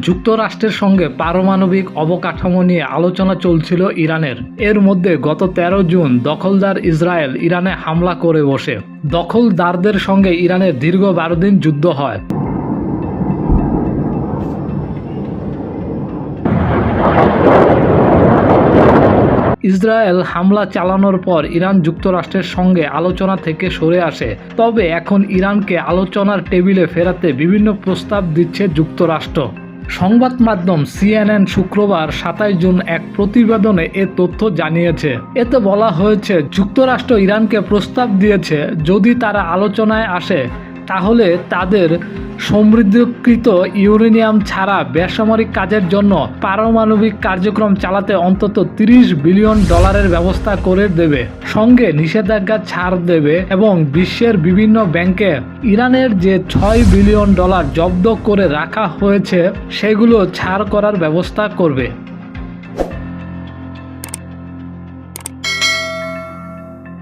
যুক্তরাষ্ট্রের সঙ্গে পারমাণবিক অবকাঠামো নিয়ে আলোচনা চলছিল ইরানের। এর মধ্যে গত তেরো জুন দখলদার ইসরায়েল ইরানে হামলা করে বসে। দখলদারদের সঙ্গে ইরানের দীর্ঘ বারো দিন যুদ্ধ হয়। ইসরায়েল হামলা চালানোর পর ইরান যুক্তরাষ্ট্রের সঙ্গে আলোচনা থেকে সরে আসে। তবে এখন ইরানকে আলোচনার টেবিলে ফেরাতে বিভিন্ন প্রস্তাব দিচ্ছে যুক্তরাষ্ট্র। সংবাদ মাধ্যম সিএনএন শুক্রবার সাতাশ জুন এক প্রতিবেদনে এ তথ্য জানিয়েছে। এতে বলা হয়েছে, যুক্তরাষ্ট্র ইরানকে প্রস্তাব দিয়েছে, যদি তারা আলোচনায় আসে, তাহলে তাদের সমৃদ্ধকৃত ইউরেনিয়াম ছাড়া বেসামরিক কাজের জন্য পারমাণবিক কার্যক্রম চালাতে অন্তত 30 বিলিয়ন ডলারের ব্যবস্থা করে দেবে। সঙ্গে নিষেধাজ্ঞা ছাড় দেবে এবং বিশ্বের বিভিন্ন ব্যাংকে ইরানের যে ছয় বিলিয়ন ডলার জব্দ করে রাখা হয়েছে, সেগুলো ছাড় করার ব্যবস্থা করবে।